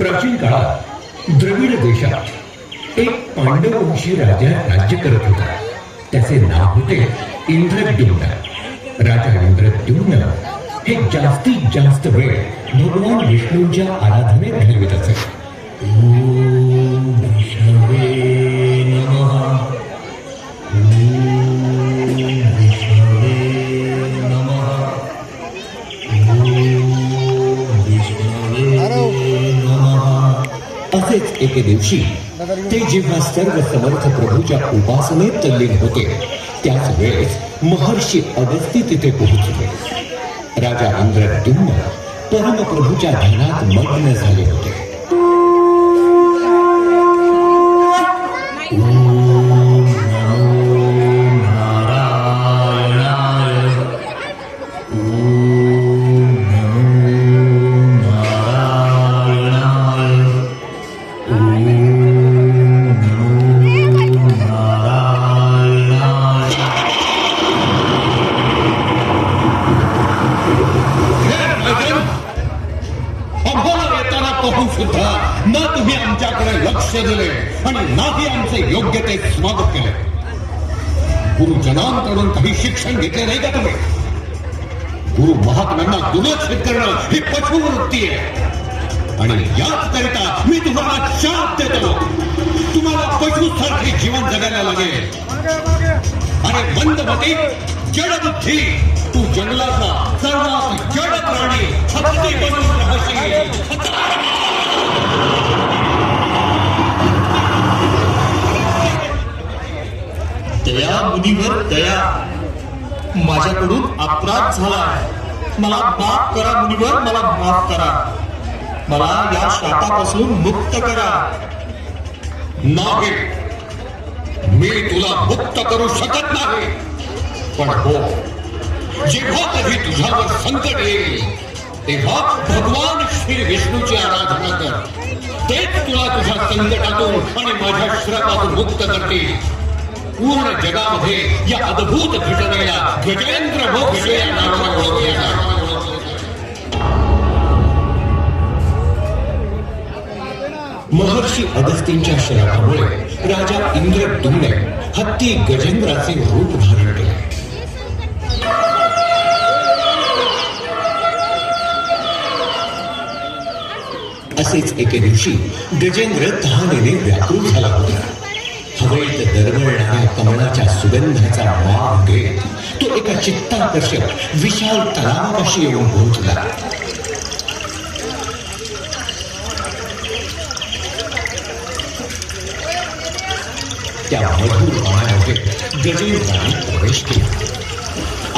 प्राचीन काळात द्रविड देशात एक पांडववंशी राजा राज्य करत होता. त्याचे नाव होते इंद्रद्युम्न. राजा इंद्रद्युम्न हे जास्तीत जास्त वेळ भगवान विष्णूंच्या आराधनेत घालवित असे. असेच एके दिवशी ते जेव्हा सर्व समर्थ प्रभूच्या उपासनेत तल्लीन होते त्याच वेळेस महर्षी अगस्ती तिथे पोहोचले. राजा इंद्रद्युम्न परमप्रभूच्या ध्यानात मग्न झाले होते. आमच्याकडे लक्ष दिले आणि नाही आमचे योग्य ते स्वागत केले. गुरुजनांकडून काही शिक्षण घेतले नाही का तुम्ही? गुरु महात्म्यांना दुर्लक्षित करणं ही पशुवृत्ती आहे. आणि याच करिता मी तुम्हाला शाप देतो. तुम्हाला पशुसारखे जीवन जगायला लागेल. अरे मंदमती जडबुद्धी तू जंगलाचा सर्वात जड प्राणी हत्ती बनून राहशील. दया मुलीवर दया. माझ्याकडून अपराध झाला मला माफ करा मुलीवर मला माफ करा. मला या शापापासून मुक्त करा. नाही. मी तुला मुक्त करू शकत नाही. पण हो जेव्हा कधी तुझ्यावर संकट येईल तेव्हा भगवान श्री विष्णूची आराधना कर. तेच तुला तुझ्या संकटातून आणि माझ्या श्रमातून मुक्त करतील. पूर्ण जगामध्ये या अद्भुत घटनेला गजेंद्र भोसले या नावाने ओळखले जाते. महर्षी अगस्तींच्या श्रापामुळे राजा इंद्रद्युम्न हत्ती गजेंद्राचे रूप धारण केले. असेच एके दिवशी गजेंद्र तहानेने व्याकुळ झाला होता. हवेत दरवळणाऱ्या कमळाच्या सुगंधाचा माग घेत. तो एका चित्ताकर्षक विशाल तलावापाशी येऊन पोहोचला. त्या मधुर पाण्यामध्ये गजेंद्राने प्रवेश केला.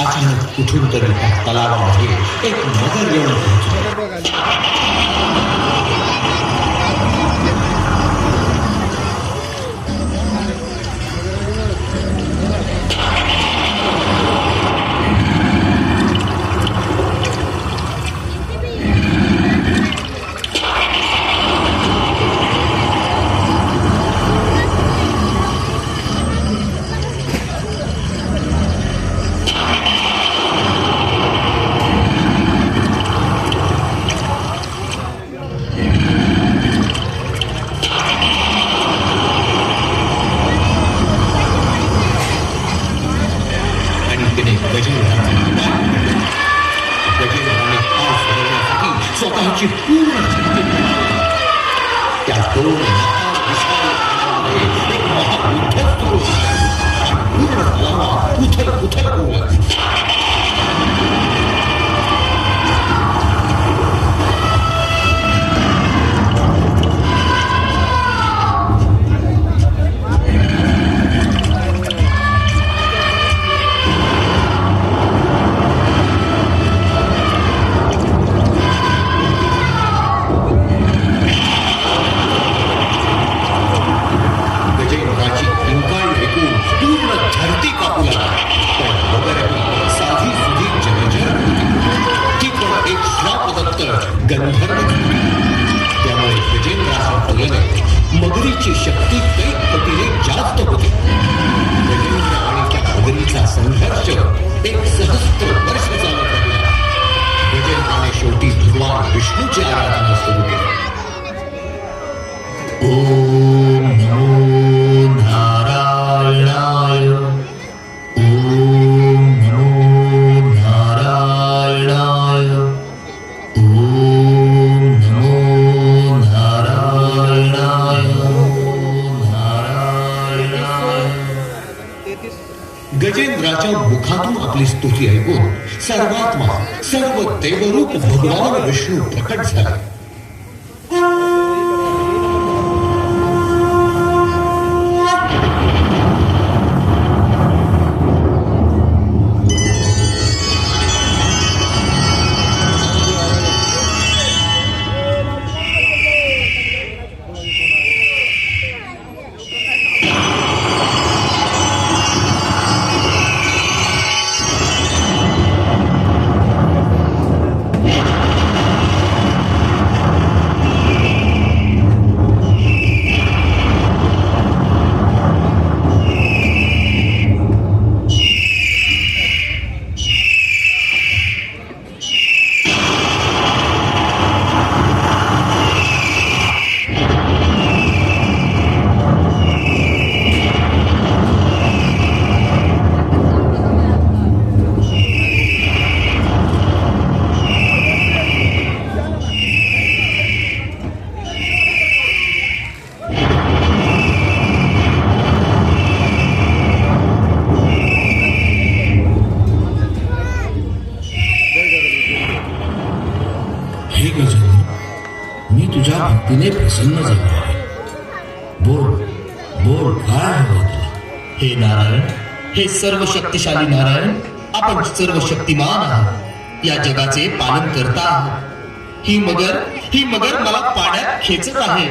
अचानक कुठून तरी त्या तलावामध्ये एक मगर येऊन पोहोचला. 못했고 못했고 राजा मुखातून आपली स्तुती ऐकून सर्वात्मा सर्व देवरूप भगवान विष्णू प्रकट झाला. तुझ्या भक्तीने प्रसन्न झालो आहे. बोल बोल काय हवं तुला? हे नारायण हे सर्व शक्तिशाली नारायण आपण सर्व शक्तिमान आहात. या जगाचे पालन करता आहात. ही मगर ही मगर मला पाण्यात खेचत आहे.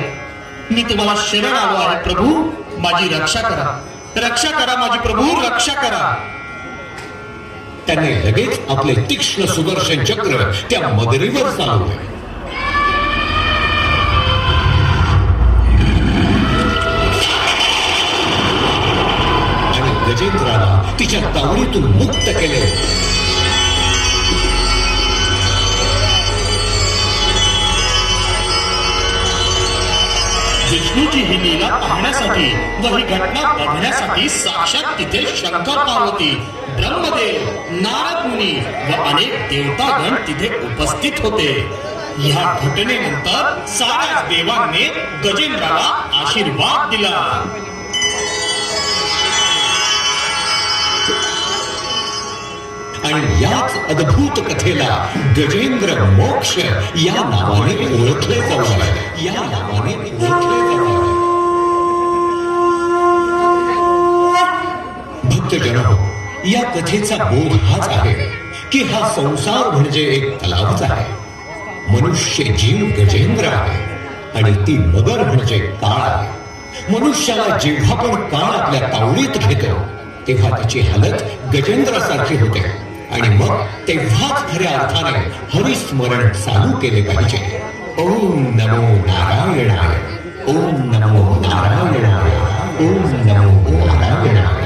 मी तुम्हाला शरण आलो आहे प्रभू. माझी रक्षा करा. रक्षा करा माझी प्रभू रक्षा करा. त्याने लगेच आपले तीक्ष्ण सुदर्शन चक्र त्या मगरीवर चालवले. तिच्या तावडीतून मुक्त केले. विष्णूची ही लीला पाहण्यासाठी व ही घटना बघण्यासाठी साक्षात तिथे शंकर पार्वती ब्रह्मदेव नारद मुनी व अनेक देवतागण तिथे उपस्थित होते. या घटनेनंतर साऱ्या देवांनी गजेंद्राला आशीर्वाद दिला. आणि याच अद्भुत कथेला गजेंद्र मोक्ष या नावाने ओळखले जाऊ लागले. या नावाने ओळखले जाऊ भक्तजन या कथेचा बोध हाच आहे की हा संसार म्हणजे एक तलावच आहे. मनुष्य जीव गजेंद्र आहे आणि ती मगर म्हणजे काळ आहे. मनुष्याला जेव्हा पण काळ आपल्या तावडीत घेतो तेव्हा त्याची हालत गजेंद्रासारखी होते. आणि मग तेव्हाच खऱ्या अर्थाने हरिस्मरण चालू केले पाहिजे. ओम नमो नारायणाय. ओम नमो नारायणाय. ओम नमो नारायणाय.